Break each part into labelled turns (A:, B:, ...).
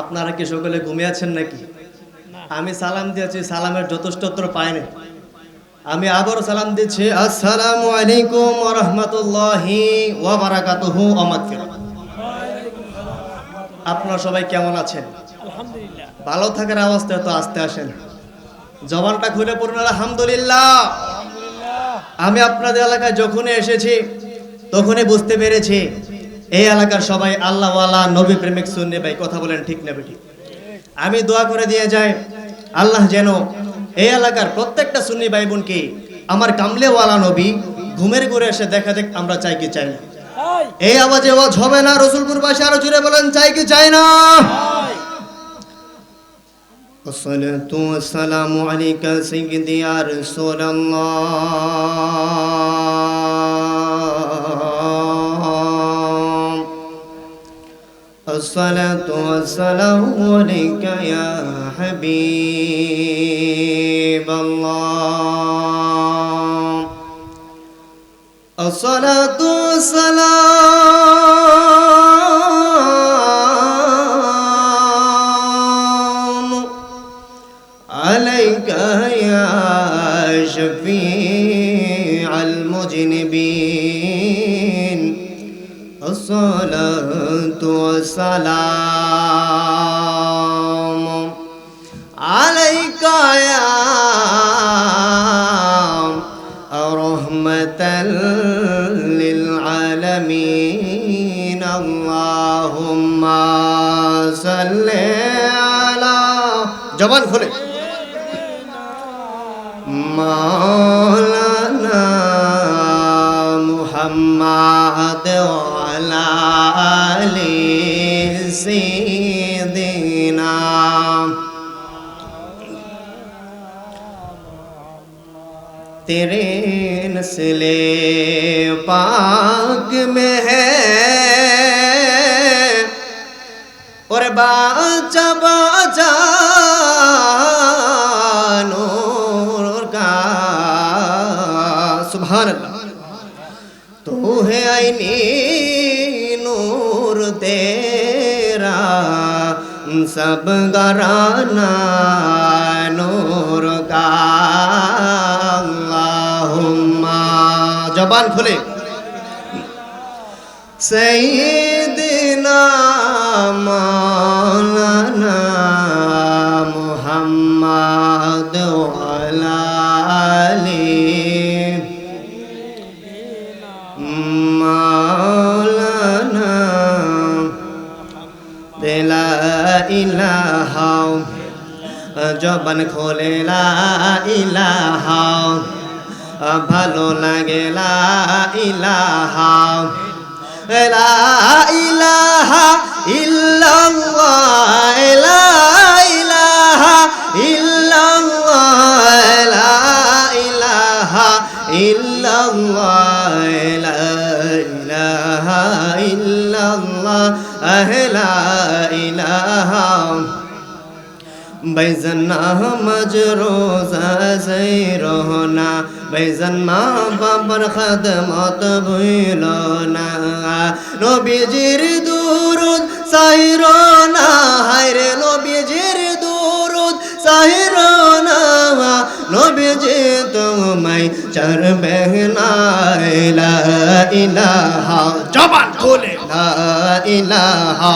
A: আপনারা কি সকলে ঘুমিয়ে আছেন নাকি? আমি সালাম দিয়েছি সালামের যথেষ্ট পাইনি। আমি আবারও সালাম দিচ্ছি আসসালামু আলাইকুম রাহমাতুল্লাহি আপনারা সবাই কেমন আছেন? ভালো থাকার অবস্থায় তো আসতে আসেন। জবানটা খুলে পড়ুন আলহামদুলিল্লাহ। আমি আপনাদের এলাকায় যখনই এসেছি তখনই বুঝতে পেরেছি এই এলাকার সবাই আল্লাহওয়ালা নবী প্রেমিক সুন্নি ভাই কথা বলেন ঠিক নেবে ঠিক আমি দোয়া করে দিয়ে যাই আল্লাহ যেন এই এলাকার প্রত্যেকটা সুন্নি ভাই বোনকে আমার কামলেওয়ালা নবী ঘুমের ঘুরে এসে দেখা দেখ আমরা চাই কি চাই না
B: তাই
A: এই আওয়াজে আওয়াজ হবে না রসুলপুর পাশে আরো জুড়ে বলেন চাই কি চাই না
B: তাই
A: والصلاة والسلام عليك سيدي يا رسول الله الصلاة والسلام عليك يا حبيب الله. الصلاة والسلام الصلاة والسلام عليك يا رحمة للعالمين. اللهم صل على جبان خلي مولانا محمد وعلى آل سيدنا تیرے نسل پاک میں ہے اور باچا باچا نور کا سبحان اللہ تو ہے آئینی सब गराना नूर का अल्लाहुम्मा जबान खुले सैदना मौलाना জবান খোলে, লা ইলাহা, ভালো লাগে, লা ইলাহা। লা ইলাহা ইল্লাল্লাহ, লা ইলাহা ইল্লাল্লাহ, লা ইলাহা ইল্লাল্লাহ, লা ইলাহা ইল্লাল্লাহ, লা ইলাহা बैजन्ना मजरोजा से रहना बैजन माँ बाबर खदमत भूलो ना নবীজির দুরুদ সাহিরনা হায়রে নবীজির দুরুদ সাহিরনা নবীজি তোমায় চরবে না লা ইলাহা জবান খুলে লা ইলাহা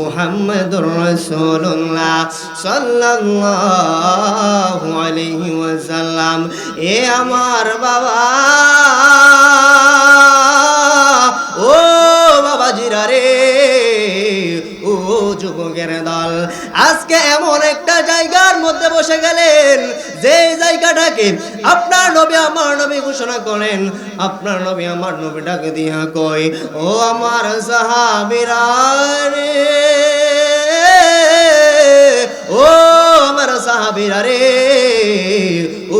A: মুহাম্মাদুর রাসূলুল্লাহ সাল্লাল্লাহু আলাইহি ওয়াসাল্লাম। এ আমার বাবা। ও বাবা জিরা রে, ও যুবকের দল, আজকে এমন একটা জায়গার মধ্যে বসে গেলেন, যে জায়গাটাকে আপনার নবী, আমার নবী ঘোষণা করেন। আপনার নবী, আমার নবী ডাকে দিয়া কই ও আমার সাহাবিরা রে, ও আমার সাহাবীরা রে, ও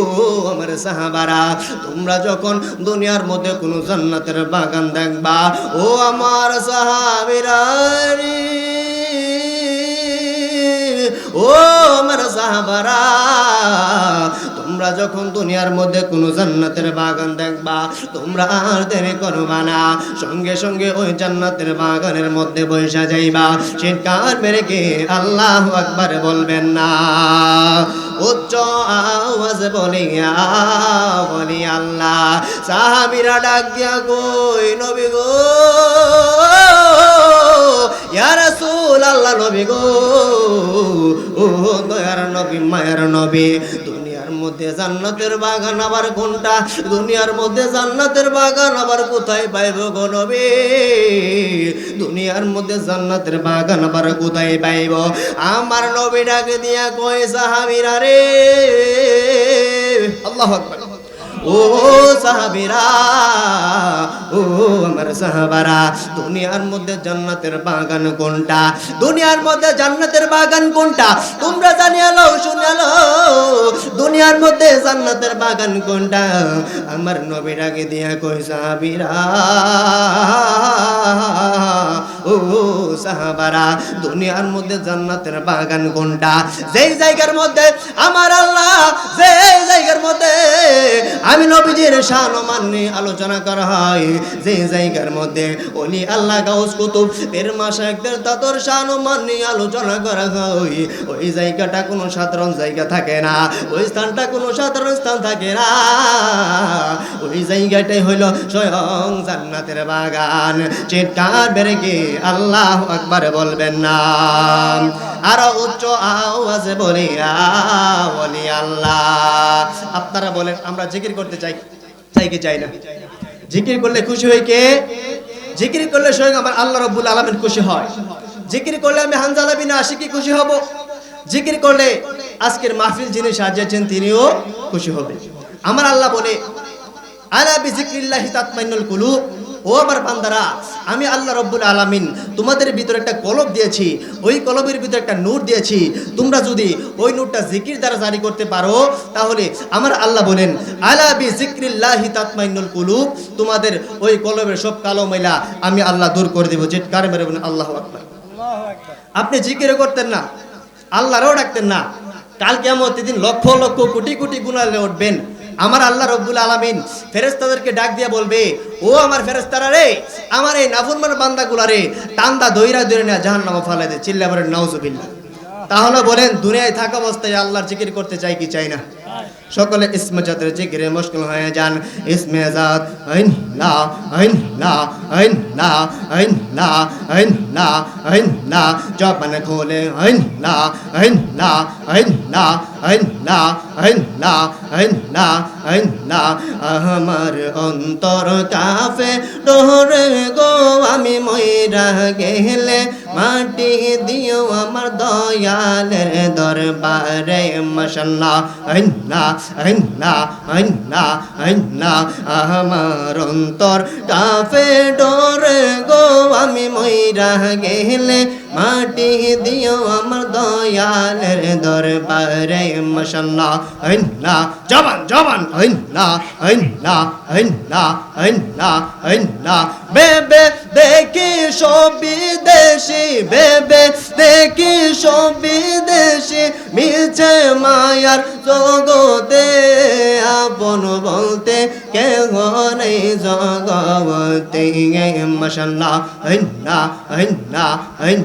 A: আমার সাহাবারা, তোমরা যখন দুনিয়ার মধ্যে কোনো জান্নাতের বাগান দেখবা, ও আমার সাহাবিরা রে, ও আমার সাহাবারা তোমরা যখন দুনিয়ার মধ্যে কোনো জান্নাতের বাগান দেখবা, তোমরা আর দেরি করবা না। সঙ্গে সঙ্গে ওই জান্নাতের বাগানের মধ্যে বসে যাইবা। চিৎকার মেরে কে আল্লাহ আকবার বলবেন না। উচ্চ আওয়াজ বলিয়া, বলি আল্লাহ, সাহাবিরা ডাক দিয়া কই নবী গো, ইয়া রাসূল আল্লাহ নবী গো ও দয়ার নবী, মায়ের নবী মধ্যে জান্নাতের বাগান, আবার কোনটা? দুনিয়ার মধ্যে জান্নাতের বাগান, আবার কোথায় পাইব গনবে নবী? দুনিয়ার মধ্যে জান্নাতের বাগান, আবার কোথায় পাইব? আমার নবী ডাকে দিয়া কয়, সাহাবিরা রে! আল্লাহ আকবার। ও সাহাবিরা, ও আমার সাহাবারা, দুনিয়ার মধ্যে জান্নাতের বাগান কোনটা? দুনিয়ার মধ্যে জান্নাতের বাগান কোনটা? তোমরা জানিয়ে লও শুনে দুনিয়ার মধ্যে জান্নাতের বাগান কোনটা? আমার নবীর আগে দিয়া কই সাহাবিরা সাহাবারা, দুনিয়ার মধ্যে জান্নাতের বাগান কোনটা? যেই জায়গার মধ্যে আমার আল্লাহ, যেই জায়গার মধ্যে আমি নবীজির শান মান নিয়ে আলোচনা করা হয় যে জায়গার মধ্যে অলি আল্লাহ গাউস কুতুব এর মাসায়কদের তাদের শান মান নিয়ে আলোচনা করা হয়। ওই জায়গাটা কোনো সাধারণ জায়গা থাকে না, ওই স্থানটা কোনো সাধারণ স্থান থাকে না। ওই জায়গাটাই হইল স্বয়ং জান্নাতের বাগান। চিৎকার বেড়ে কি আল্লাহ আকবার বলবেন না। আরও উচ্চ আওয়াজে বলি আল্লাহ। আপনারা বলেন, আমরা জিকির করতে চাই। চাই কি চাই না? জিকির করলে খুশি হই কে? জিকির করলে স্বয়ং আমার আল্লাহ রব্বুল আলমেন খুশি হয়। জিকির করলে আমি হানজালা বিনা আশিকি খুশি হব। জিকির করলে আজকের মাহফিল যিনি সাজিয়েছেন তিনিও খুশি হবে। আমার আল্লাহ বলে, আলা বিজিক্রিল্লাহি তাতমাইনুল কুলুব। ও আমার বান্দারা আমি আল্লাহ রব্বুল আলামিন তোমাদের ভিতরে একটা কলব দিয়েছি। ওই কলবের ভিতরে একটা নূর দিয়েছি। তোমরা যদি ওই নূরটা জিকির দ্বারা জারি করতে পারো তাহলে আমার আল্লাহ বলেন আলা বিজিক্রিল্লাহি তাতমাইনুল কুলুব। তোমাদের ওই কলবের সব কালো ময়লা আমি আল্লাহ দূর করে দেবো। যে কার মেরে বলেন আল্লাহ আকবার। আপনি জিকিরও করতেন না আল্লাহরও ডাকতেন না। কাল কেমন দিন লক্ষ লক্ষ কোটি কোটি গুণালে উঠবেন। আমার আল্লাহ রব্বুল আলমিন ফেরেস্তাদেরকে ডাক দিয়ে বলবে, ও আমার ফেরেস্তারা রে, আমার এই নাফরমান বান্দাগুলা রে, টান্দা দইরা দইরা জাহান নামা ফালাই দে চিল্লা বলেন নাউজুবিল্লা তাহলে বলেন, দুনিয়ায় থাকা অবস্থায় আল্লাহর জিকির করতে চাই কি চাই না? সকলে ইসমে জাতের জিকিরে মুশকিল হয়ে যান ইসমে জাত আইন লা আইন লা আইন লা আইন লা আইন লা আইন লা জবান খোলে আইন লা আইন লা আইন লা আইন লা আইন লা আইন লা আইন লা আমার অন্তর কাফে ডোরে গো আমি ময়রা গেলে মাটি দিও আমার দয়ালের দরবারে মশাল্লাহ আইন আমার অন্তর কাফে ডোরে গো, আমি ময়রা গেলে মাটি দিও আমার দয়ালের দরবারে। মশাল্লাহ লা জবান জবান লা আইন লা আইন লা বেবে দেখি সব বিদেশি বেবে দেখি সব বিদেশি মিছে মায়ার জগতে। আপন বলতে কে ঘরে জগতে। মশাল্লাহ আইন লা আইন লা আইন